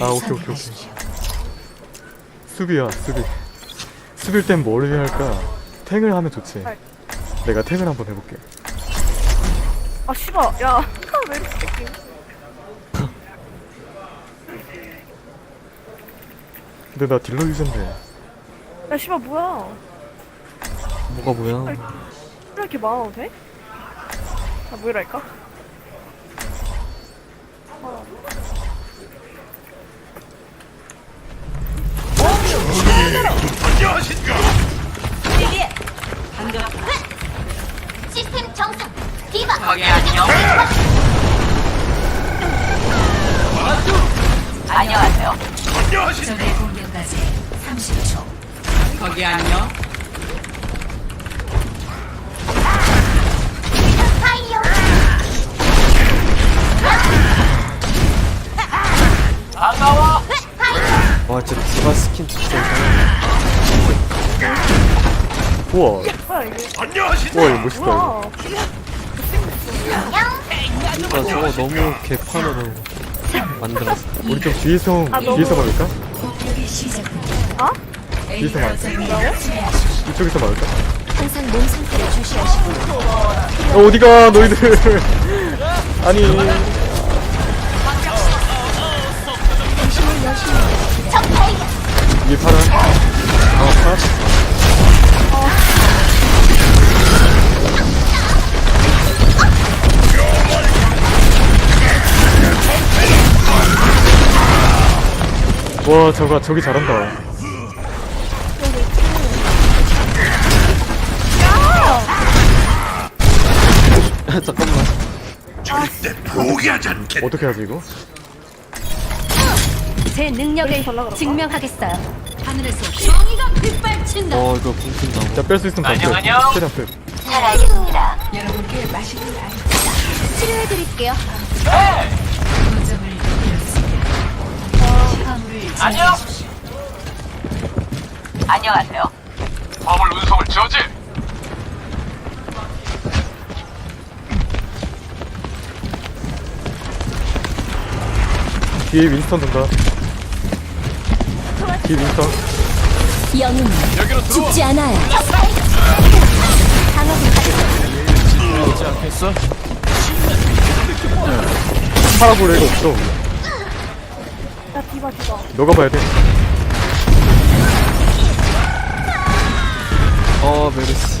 아 오케이 오케이 오케이 수비야 수비 수비일 땐 뭘 해야 할까 탱을 하면 좋지 내가 탱을 한번 해볼게 아 씨발 야. 왜 이렇게 새끼. 근데 나 딜러 유저인데 야 씨발 뭐야. 뭐가 뭐야? 왜 이렇게 많아도 돼? 아 뭐랄까? 정상. 디바. 거기 안녕. 안녕하세요. 적의 공격까지 30초. 거기 안녕. 파이어. 반가워. 와 진짜 디바 스킨 진짜 이상해. 우와 이게? 우와 이거 멋있다 이거? 디바 저거 너무 개판으로 만들었어. 우리 좀 뒤에서 아, 뒤에서 막을까? 어? 뒤에서 막을까? 이쪽에서 막을까? 항상 몸 상태를 주시하시고. 어, 어디가 너희들 아니 적 발견. 이 파란 아 파란 와 저거 저기 잘한다 잠깐만. 어떻게 하지 이거? 제 능력을? 증명하겠어요. 하늘에서 정의가 빗발친다. 어 이거 붕친다고. 자뺄 수 있으면 다 안녕, 빼. 안녕. 최대한 빼 잘 알겠습니다. 여러분께 맛있는 아이스 치료해드릴게요. 안녕. 안녕하세요. 화물 운송을 저지. 뒤에 윈스턴 돈다 뒤에 윈스턴 영웅 죽지 않아요. 팔아볼 애가 없어 야 디바 디바. 너가 봐야 돼 어 메르스.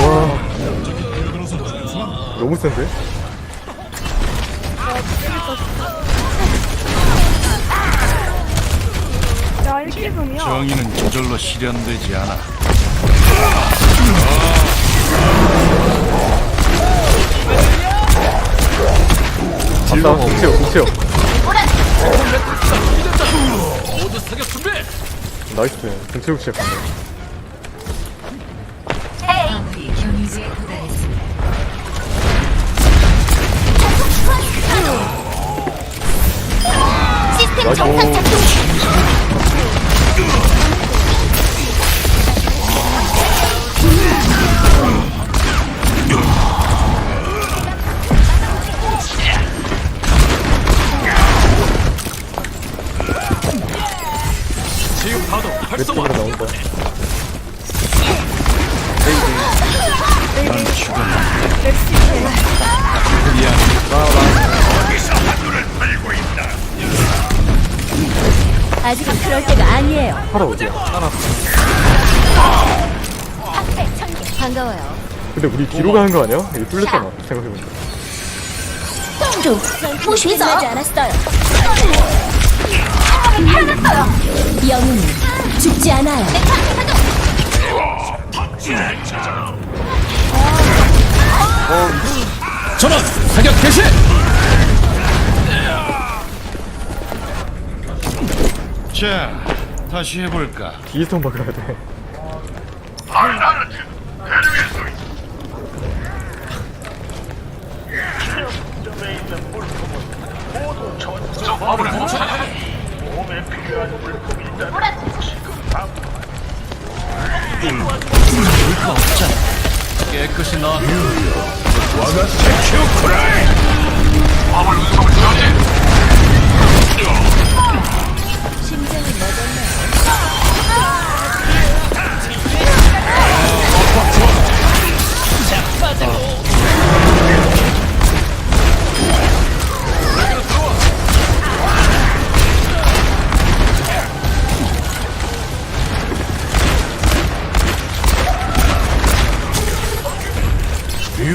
와 너무 센데? 야 1기분이야. 정의는 저절로 실현되지 않아. 맞다 공치요 공치요 나이스 경유지에 도달했습니다. 시스템. 정상 작동. 때가 아니에요. 팔아 어디야 반가워요. 근데 우리 뒤로 가는 거 아니야? 이거 뚫렸잖아 생각해보니까 公主，不许走！않았어요 영웅은 죽지 않아요. 전원 사격 개시. 자, 다시 해볼까? 뒤에서 막아야 돼. 깨끗이 나. 운송을 저지.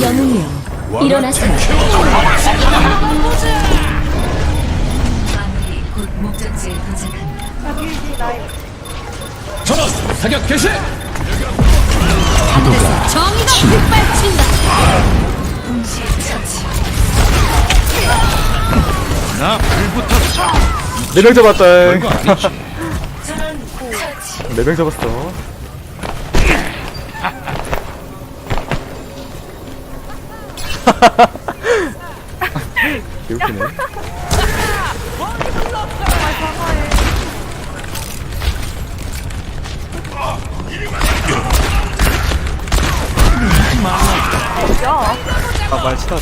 영웅이여 일어나세요. 네명 잡았다. 별거 아니지. 네명 잡았어. 개웃기네. 아 말 치다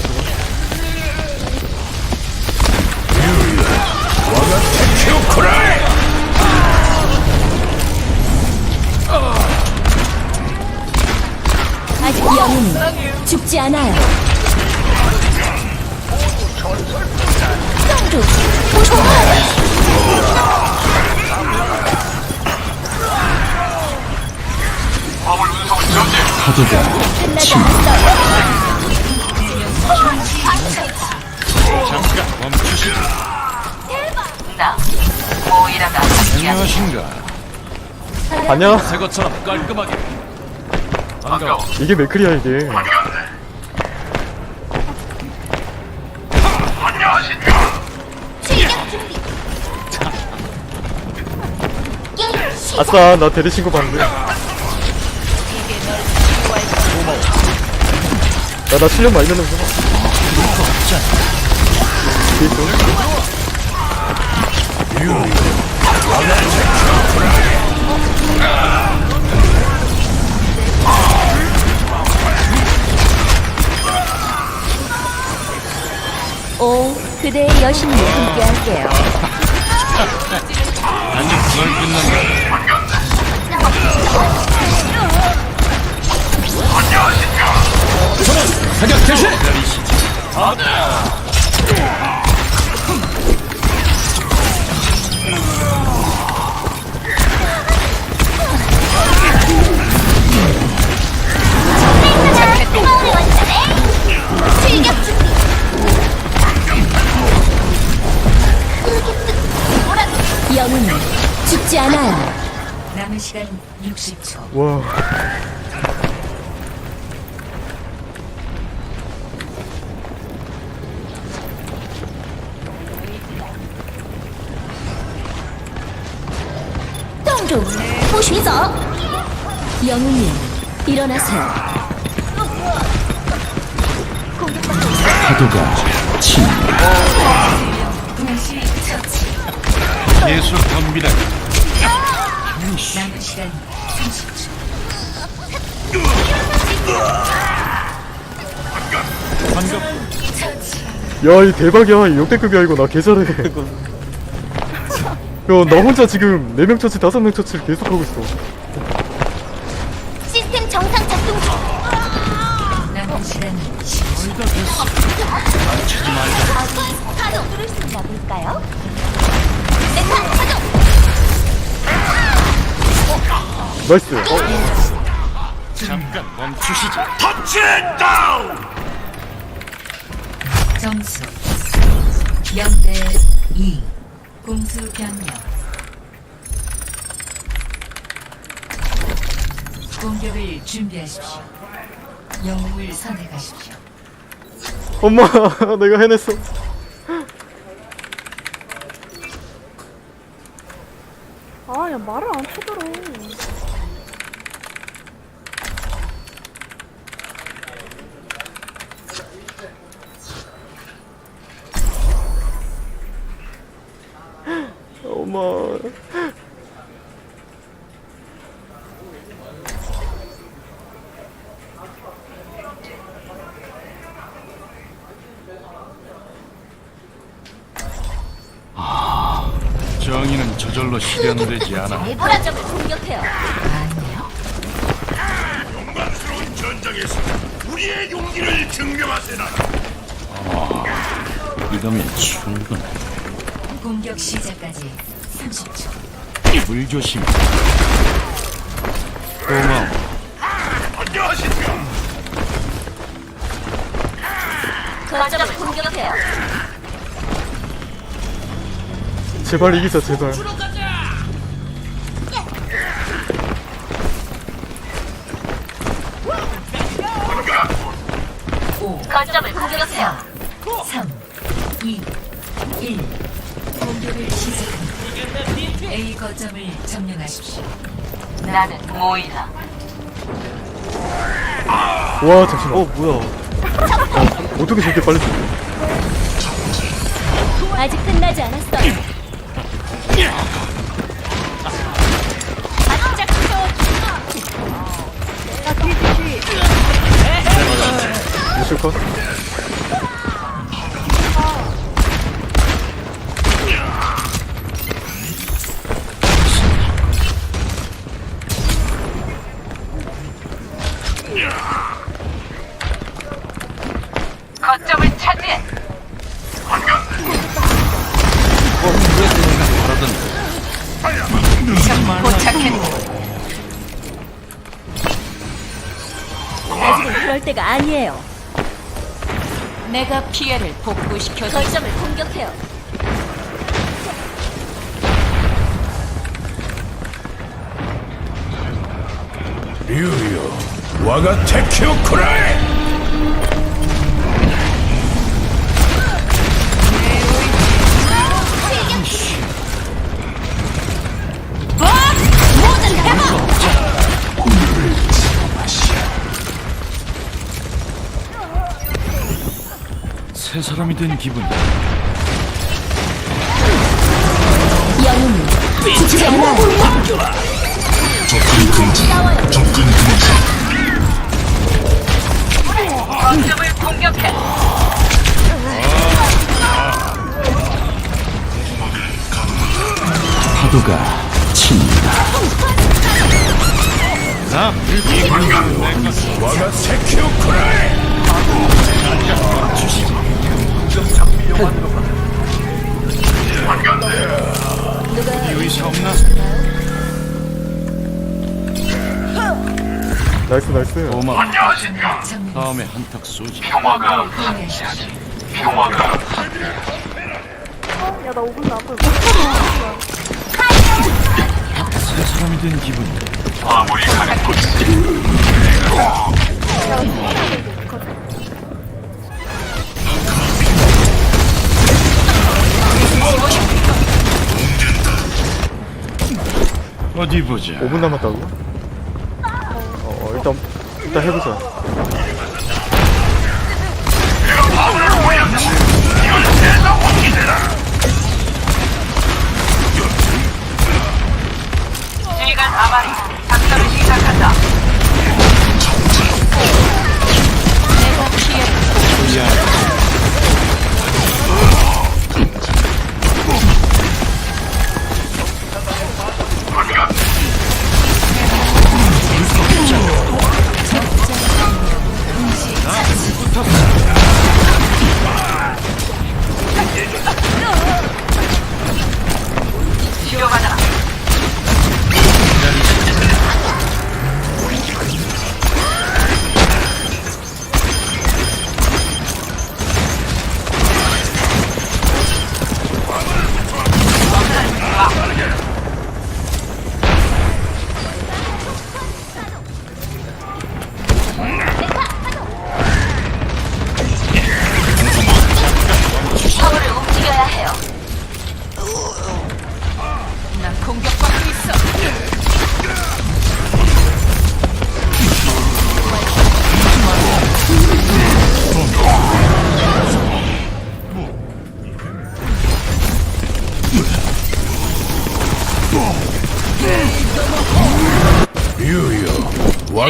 아직 영웅은 죽지 않아요. 저지. 끝나지 않았어요. 잠깐 멈추 모이라가 함께한 안녕하신가. 안녕. 새 것처럼 깔끔하게. 반가워. 이게 맥클이야 이게. 아싸 나 대리 친구 봤는데. 야나 실력 많이 내는구나. 오 그대의 여신이 함께할게요. 똥주 보시죠. 영웅님 일어나세요. 동시 처치. 계속 덤비다. 남은 시간 30초. 반갑. 야, 이 대박이야. 이 역대급이야, 이거. 나 개잘해. 야, 나 혼자 지금 4명 처치, 5명 처치를 계속하고 있어. 시스템 정상 작동 중. 남은 시간 10초. 바로 뚫을 수 있나 볼까요? 메카 가동. 나이스. 어, 잠깐 멈추시죠. 점수 0대 2 공수 변경 공격을 준비하십시오 영웅을 선택하십시오 엄마, 내가 해냈어. 아 야 말을 안 쳐들어. 엄마, 저절로 실현되지 않아. 거점을 공격해요. 아니요. 믿음이 충분. 공격 시작까지 30초. 불조심. 고마워. 거점을 공격해요. 제발 이기자 제발 거점을 공격해요. 3, 2, 1. 공격을 시작합니다. A 거점을 점령하십시오. 나는 모이라. 와 잠시만 어 뭐야 어떻게 저렇게 빨리 죽어 아직 끝나지 않았어요. 아. 미술 컷 때가 아니에요. 내가 피해를 복구시켜줘. 거점을 공격해요. 류요. 와가 테키오 쿠라이. 새 사람이 된 기분. 거점을 공격해. 파도가 친다. 자, 이 와가 테키오 쿠라이. 의사 없나? 나이스 나이스 고마워. 다음에 한턱 쏘지. 야, 나 5분 남은. 새 사람이 된 기분. 어디 보자. 5분 남았다고? 어, 어 일단 일단 해보자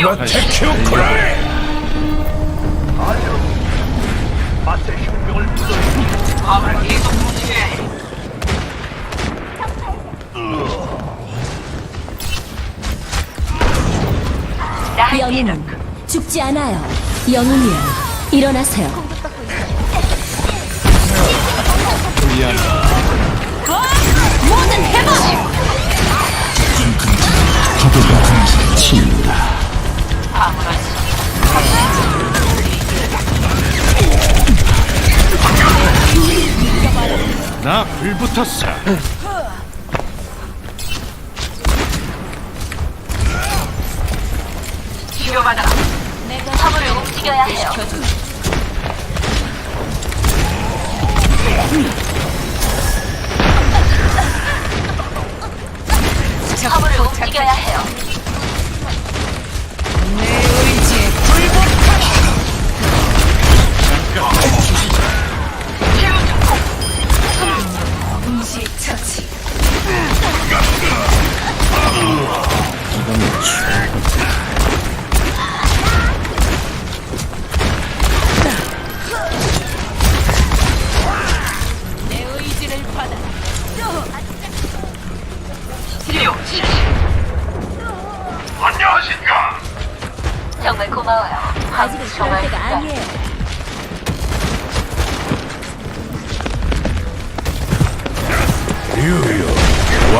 와가 테키오 쿠라이. 화물을 계속 움직여야 해. 영웅은 죽지 않아요. 영웅이여, 일어나세요. 불붙었어.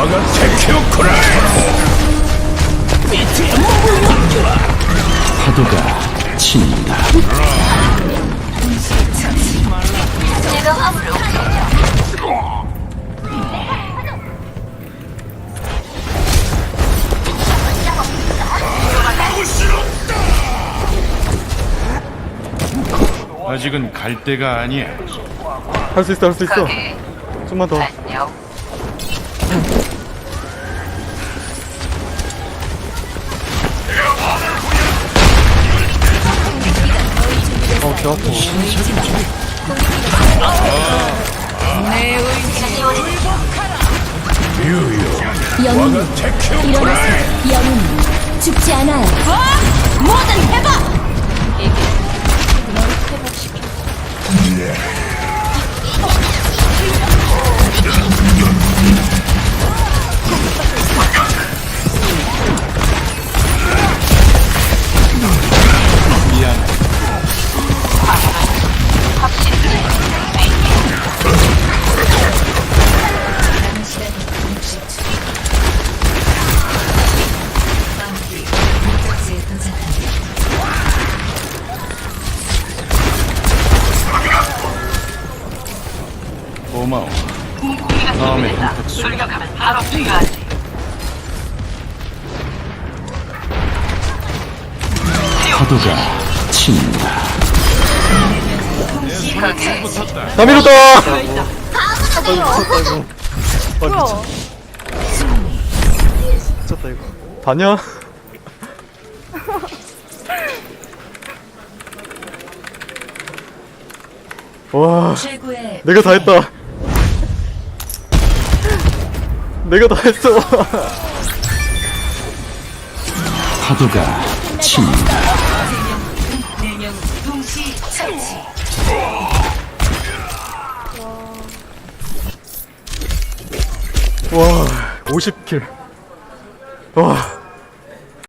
테키오쿠라. 파도가 친다. 제가. 아직은 갈 때가 아니야. 할 수 있어 할 수 있어 좀만 더 아파. 테키오쿠라. 일어나세요. 영웅은 죽지 않아요. 모든 해방! 미안. 뭐야? 미쳤다, 이거. 봤냐? 와 최고의 내가 다 했다 내가 다 했어 파도가 친다. 와 50킬. 와